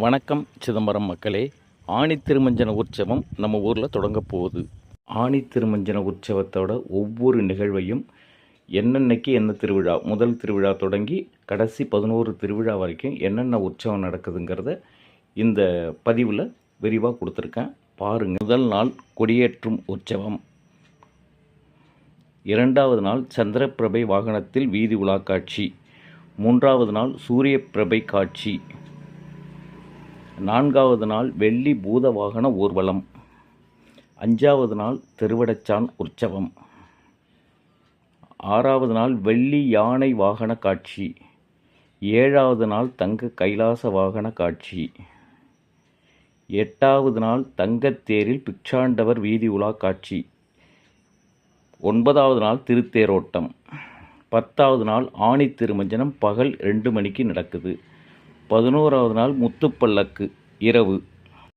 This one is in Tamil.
வணக்கம் சிதம்பரம் மக்களே. ஆணி திருமஞ்சன உற்சவம் நம்ம ஊரில் தொடங்க போகுது. ஆணி திருமஞ்சன உற்சவத்தோட ஒவ்வொரு நிகழ்வையும் என்னென்னைக்கு என்ன திருவிழா முதல் திருவிழா தொடங்கி கடைசி பதினோரு திருவிழா வரைக்கும் என்னென்ன உற்சவம் நடக்குதுங்கிறத இந்த பதிவில் விரிவாக கொடுத்துருக்கேன். பாருங்கள் முதல் நாள் கொடியேற்றும் உற்சவம். இரண்டாவது நாள் சந்திரப்பிரபை வாகனத்தில் வீதி உலா காட்சி. மூன்றாவது நாள் சூரிய பிரபை காட்சி. நான்காவது நாள் வெள்ளி பூத வாகன ஊர்வலம். அஞ்சாவது நாள் திருவடச்சான் உற்சவம். ஆறாவது நாள் வெள்ளி யானை வாகன காட்சி. ஏழாவது நாள் தங்க கைலாச வாகன காட்சி. எட்டாவது நாள் தங்கத்தேரில் பிச்சாண்டவர் வீதி உலா காட்சி. ஒன்பதாவது நாள் திருத்தேரோட்டம். பத்தாவது நாள் ஆணி திருமஞ்சனம் பகல் ரெண்டு மணிக்கு நடக்குது. பதினோராவது நாள் முத்துப்பல்லக்கு இரவு.